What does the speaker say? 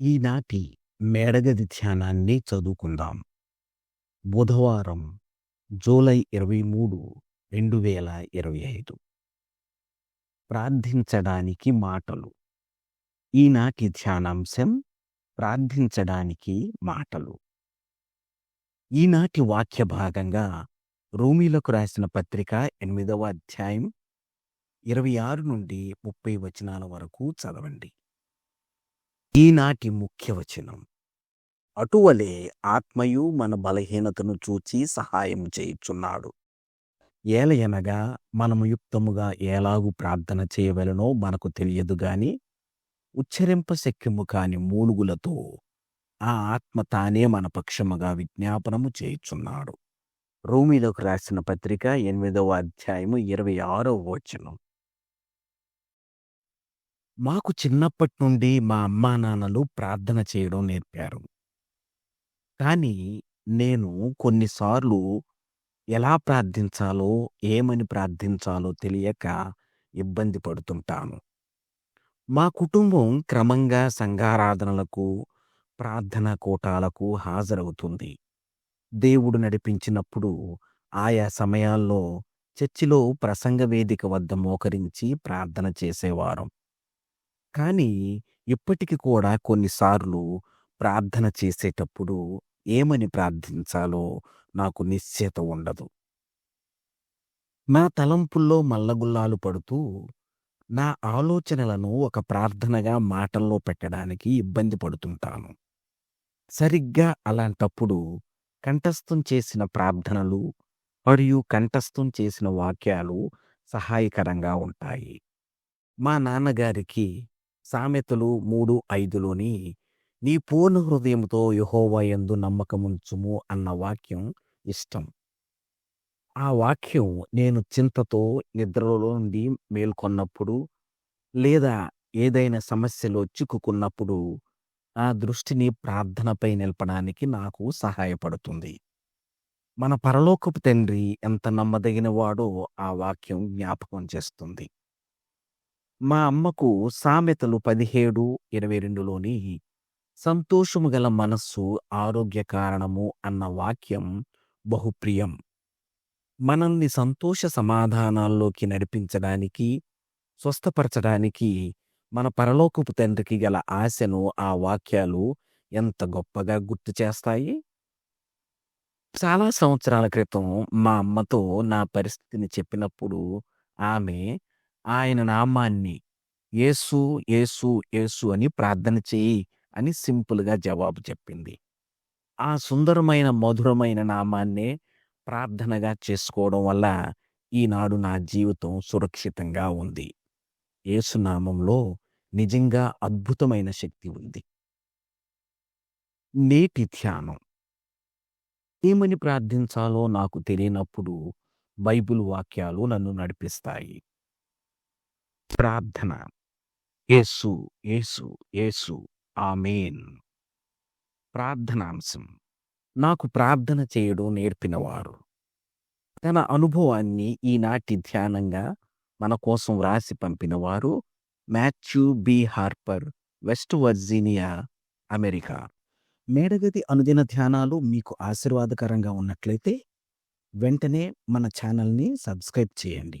ఈనాటి మేడగది ధ్యానాన్ని చదువుకుందాం. బుధవారం జూలై ఇరవై మూడు రెండు వేల ఇరవై ఐదు. ప్రార్థించడానికి మాటలు. ఈనాటి ధ్యానాంశం ప్రార్థించడానికి మాటలు. ఈనాటి వాక్య భాగంగా రూమీలకు రాసిన పత్రిక ఎనిమిదవ అధ్యాయం ఇరవై ఆరు నుండి ముప్పై వచనాల వరకు చదవండి. ఈనాటి ముఖ్యవచనం అటువలే ఆత్మయు మన బలహీనతను చూచి సహాయం చేయుచున్నాడు. ఏలయనగా మనము యుక్తముగా ఎలాగు ప్రార్థన చేయవలనో మనకు తెలియదు గాని ఉచ్చరింపశక్యము కాని మూలుగులతో ఆ ఆత్మ తానే మన పక్షముగా విజ్ఞాపనము చేయుచున్నాడు. రోమిలోకి రాసిన పత్రిక ఎనిమిదవ అధ్యాయము ఇరవై ఆరవ వచనం. మాకు చిన్నప్పటి నుండి మా అమ్మా నాన్నలు ప్రార్థన చేయడం నేర్పారు. కానీ నేను కొన్నిసార్లు ఎలా ప్రార్థించాలో ఏమని ప్రార్థించాలో తెలియక ఇబ్బంది పడుతుంటాను. మా కుటుంబం క్రమంగా సంఘారాధనలకు ప్రార్థనా కూటాలకు హాజరవుతుంది. దేవుడు నడిపించినప్పుడు ఆయా సమయాల్లో చర్చిలో ప్రసంగ వేదిక వద్ద మోకరించి ప్రార్థన చేసేవారం. కానీ ఇప్పటికి కూడా కొన్నిసార్లు ప్రార్థన చేసేటప్పుడు ఏమని ప్రార్థించాలో నాకు నిశ్చేత ఉండదు. నా తలంపుల్లో మల్లగుల్లాలు పడుతూ నా ఆలోచనలను ఒక ప్రార్థనగా మాటల్లో పెట్టడానికి ఇబ్బంది పడుతుంటాను. సరిగ్గా అలాంటప్పుడు కంఠస్థం చేసిన ప్రార్థనలు మరియు కంఠస్థం చేసిన వాక్యాలు సహాయకరంగా ఉంటాయి. మా నాన్నగారికి సామెతలు మూడు ఐదులోని నీ పూర్ణ హృదయంతో యహోవయందు నమ్మకముంచుము అన్న వాక్యం ఇష్టం. ఆ వాక్యం నేను చింతతో నిద్రలో నుండి మేల్కొన్నప్పుడు లేదా ఏదైనా సమస్యలో చిక్కుకున్నప్పుడు ఆ దృష్టిని ప్రార్థనపై నిలపడానికి నాకు సహాయపడుతుంది. మన పరలోకపు తండ్రి ఎంత నమ్మదగినవాడో ఆ వాక్యం జ్ఞాపకం చేస్తుంది. మా అమ్మకు సామెతలు పదిహేడు ఇరవై రెండులోని సంతోషము గల మనస్సు ఆరోగ్య కారణము అన్న వాక్యం బహుప్రియం. మనల్ని సంతోష సమాధానాల్లోకి నడిపించడానికి స్వస్థపరచడానికి మన పరలోకపు తండ్రికి గల ఆశను ఆ వాక్యాలు ఎంత గొప్పగా గుర్తు చేస్తాయి? చాలా సంవత్సరాల క్రితం మా అమ్మతో నా పరిస్థితిని చెప్పినప్పుడు ఆమె ఆయన నామాన్ని యేసు యేసు యేసు అని ప్రార్థన చేయి అని సింపుల్గా జవాబు చెప్పింది. ఆ సుందరమైన మధురమైన నామాన్నే ప్రార్థనగా చేసుకోవడం వల్ల ఈనాడు నా జీవితం సురక్షితంగా ఉంది. యేసునామంలో నిజంగా అద్భుతమైన శక్తి ఉంది. నేటి ధ్యానం. ఏమని ప్రార్థించాలో నాకు తెలియనప్పుడు బైబిల్ వాక్యాలు నన్ను నడిపిస్తాయి. ప్రార్థన. యేసు యేసు యేసు ఆమెన్. ప్రార్థనాంశం. నాకు ప్రార్థన చేయడం నేర్పినవారు తన అనుభవాన్ని ఈనాటి ధ్యానంగా మన కోసం వ్రాసి పంపినవారు Matthew B. Harper West Virginia America. మేడగది అనుదిన ధ్యానాలు మీకు ఆశీర్వాదకరంగా ఉన్నట్లయితే వెంటనే మన ఛానల్ని సబ్స్క్రైబ్ చేయండి.